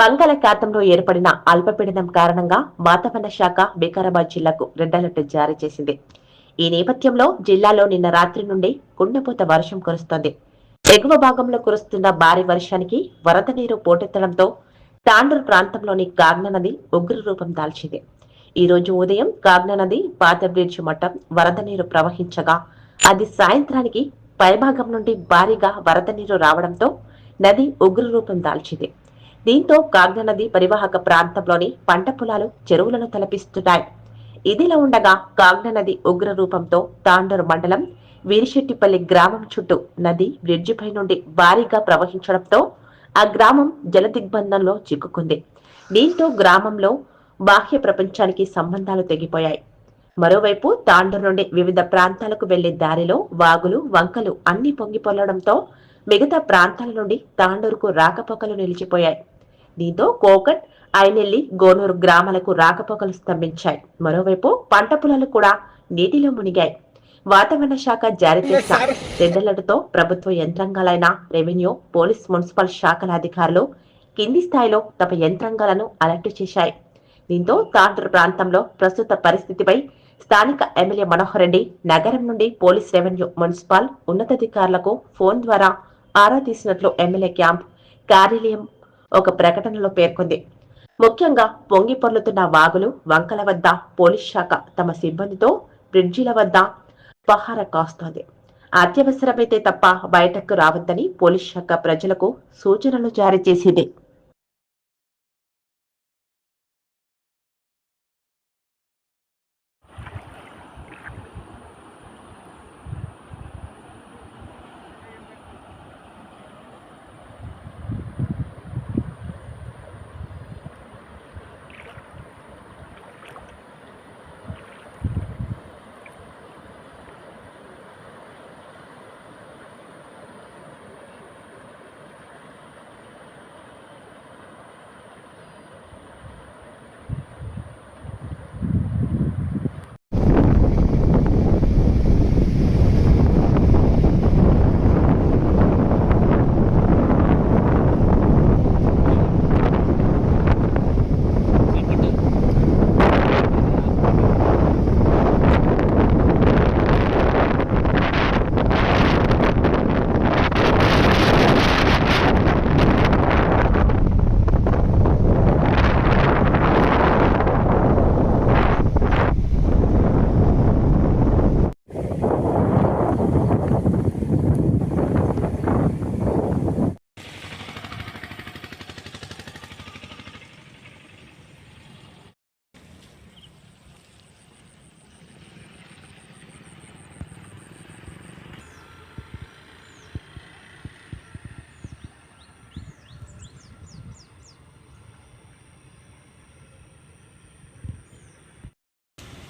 బంగాళాఖాతంలో ఏర్పడిన అల్పపీడనం కారణంగా వాతావరణ శాఖ వికారాబాద్ జిల్లాకు రెడ్ అలర్ట్ జారీ చేసింది. ఈ నేపథ్యంలో జిల్లాలో నిన్న రాత్రి నుండి కుండపోత వర్షం కురుస్తోంది. ఎగువ భాగంలో కురుస్తున్న భారీ వర్షానికి వరద నీరు పోటెత్తడంతో తాండూరు ప్రాంతంలోని కాగ్న నది ఉగ్ర రూపం దాల్చింది. ఈ రోజు ఉదయం కాగ్న నది పాత బ్రిడ్జ్ మట్టం వరద నీరు ప్రవహించగా అది సాయంత్రానికి పైభాగం నుండి భారీగా వరద నీరు రావడంతో నది ఉగ్ర రూపం దాల్చింది. దీంతో కాగ్న నది పరివాహక ప్రాంతంలోని పంట పొలాలు చెరువులను తలపిస్తున్నాయి. ఇదిలా ఉండగా కాగ్న నది ఉగ్ర రూపంతో తాండూరు మండలం వీరిశెట్టిపల్లి గ్రామం చుట్టూ నది బ్రిడ్జిపై నుండి భారీగా ప్రవహించడంతో ఆ గ్రామం జల దిగ్బంధంలో చిక్కుకుంది. దీంతో గ్రామంలో బాహ్య ప్రపంచానికి సంబంధాలు తెగిపోయాయి. మరోవైపు తాండూరు నుండి వివిధ ప్రాంతాలకు వెళ్ళే దారిలో వాగులు వంకలు అన్ని పొంగిపొల్లడంతో మిగతా ప్రాంతాల నుండి తాండూరుకు రాకపోకలు నిలిచిపోయాయి. దీంతో కోకట్ ఐనెల్లి గోనూరు గ్రామాలకు రాకపోకలు స్తంభించాయి. మరోవైపు పంట పొలాలు కూడా నీటిలో మునిగాయి. వాతావరణ శాఖ జారీ చేసిన రెడ్ అలర్ట్తో ప్రభుత్వ యంత్రాంగాలైన రెవెన్యూ పోలీస్ మున్సిపల్ శాఖల అధికారులు కింది స్థాయిలో తమ యంత్రాంగాలను అలర్ట్ చేశాయి. దీంతో తాండూరు ప్రాంతంలో ప్రస్తుత పరిస్థితిపై స్థానిక ఎమ్మెల్యే మనోహర్ రెడ్డి నగరం నుండి పోలీస్ రెవెన్యూ మున్సిపల్ ఉన్నతాధికారులకు ఫోన్ ద్వారా ఆరా తీసినట్లు ఎమ్మెల్యే క్యాంప్ కార్యాలయం ఒక ప్రకటనలో పేర్కొంది. ముఖ్యంగా పొంగి పొర్లుతున్న వాగులు వంకల వద్ద పోలీస్ శాఖ తమ సిబ్బందితో బ్రిడ్జిల వద్ద పహార కాస్తోంది. అత్యవసరమైతే తప్ప బయటకు రావద్దని పోలీస్ శాఖ ప్రజలకు సూచనలు జారీ చేసింది.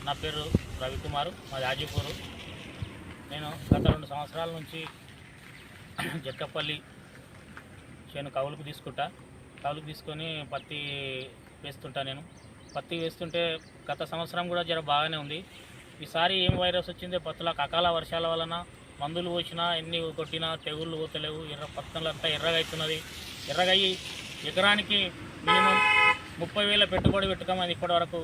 నా పేరు రవికుమారు మాది ఆజీపూరు నేను గత రెండు సంవత్సరాల నుంచి జక్కపల్లి చేను కవులకు తీసుకుంటా. కవులకు తీసుకొని పత్తి వేస్తుంటా నేను. పత్తి వేస్తుంటే గత సంవత్సరం కూడా జర బాగానే ఉంది. ఈసారి ఏం వైరస్ వచ్చిందో పత్తులకు అకాల వర్షాల వలన మందులు పోసినా ఎన్ని కొట్టినా తెగుళ్ళు పోతలేవు. ఎర్ర పత్తులంతా ఎర్రగా అవుతున్నది ఎర్రగయ్యి ఎకరానికి మినిమం ముప్పై వేల పెట్టుబడి పెట్టుకోమని ఇప్పటి వరకు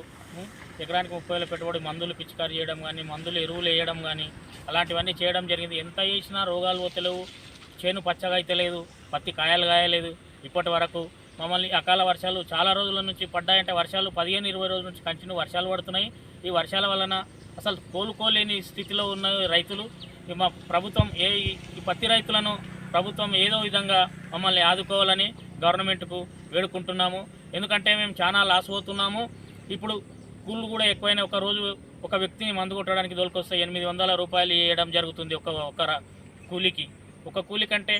ఎకరానికి ముప్పై వేల పెట్టుబడి మందులు పిచికారి చేయడం కానీ మందులు ఎరువులు వేయడం కానీ అలాంటివన్నీ చేయడం జరిగింది. ఎంత చేసినా రోగాలు పోతలేవు చేను పచ్చగా అయితే లేదు పత్తి కాయలు కాయలేదు ఇప్పటి వరకు. మమ్మల్ని అకాల వర్షాలు చాలా రోజుల నుంచి పడ్డాయంటే వర్షాలు పదిహేను ఇరవై రోజుల నుంచి కంటిన్యూ వర్షాలు పడుతున్నాయి. ఈ వర్షాల వలన అసలు కోలుకోలేని స్థితిలో ఉన్న రైతులు మా ప్రభుత్వం ఏ ఈ పత్తి రైతులను ప్రభుత్వం ఏదో విధంగా మమ్మల్ని ఆదుకోవాలని గవర్నమెంట్కు వేడుకుంటున్నాము. ఎందుకంటే మేము చాలా లాస్ పోతున్నాము. ఇప్పుడు కూళ్ళు కూడా ఎక్కువైనా ఒక రోజు ఒక వ్యక్తిని మందు కొట్టడానికి దొరికొస్తే ఎనిమిది వందల రూపాయలు వేయడం జరుగుతుంది ఒక ఒక కూలికి. ఒక కూలి కంటే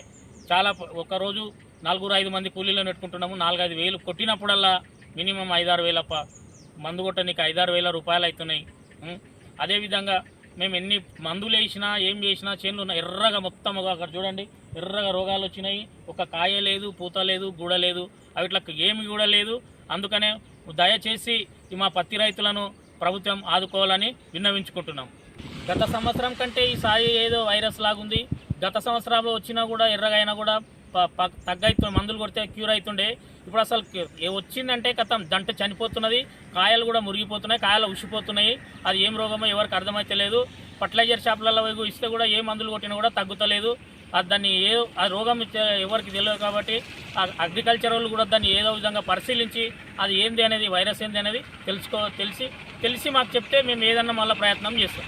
చాలా ఒకరోజు ఒక రోజు నలుగురు ఐదు మంది కూలీలను పెట్టుకుంటున్నాము. నాలుగైదు వేలు కొట్టినప్పుడల్లా మినిమం ఐదారు వేలప్ప మందు కొట్టడానికి ఐదారు వేల రూపాయలు అవుతున్నాయి. అదేవిధంగా మేము ఎన్ని మందులు వేసినా ఏం చేసినా చేనులు ఉన్న ఎర్రగా మొత్తం అక్కడ చూడండి ఎర్రగా రోగాలు వచ్చినాయి. ఒక కాయ లేదు పూత లేదు గూడ లేదు. అవి ఇట్లా ఏమి కూడా లేదు. అందుకనే దయచేసి మా పత్తి రైతులను ప్రభుత్వం ఆదుకోవాలని విన్నవించుకుంటున్నాం. గత సంవత్సరం కంటే ఈసారి ఏదో వైరస్ లాగుంది. గత సంవత్సరంలో వచ్చినా కూడా ఎర్రగైనా కూడా ప- మందులు కొడితే క్యూర్ అవుతుండే ఇప్పుడు అసలు ఏ వచ్చిందంటే కథం దంట చనిపోతున్నది. కాయలు కూడా మురిగిపోతున్నాయి కాయలు ఉసిపోతున్నాయి అది ఏం రోగమో ఎవరికి అర్థమైతే లేదు ఫర్టిలైజర్ షాపులలో ఇస్తే కూడా ఏ మందులు కొట్టినా కూడా తగ్గుతలేదు. దాన్ని ఏ ఆ రోగం ఎవరికి తెలియదు కాబట్టి ఆ అగ్రికల్చర్ వాళ్ళు కూడా దాన్ని ఏదో విధంగా పరిశీలించి అది ఏంది అనేది వైరస్ ఏంది అనేది తెలుసుకో తెలిసి తెలిసి మాకు చెప్తే మేము ఏదన్నా మళ్ళీ ప్రయత్నం చేస్తాం.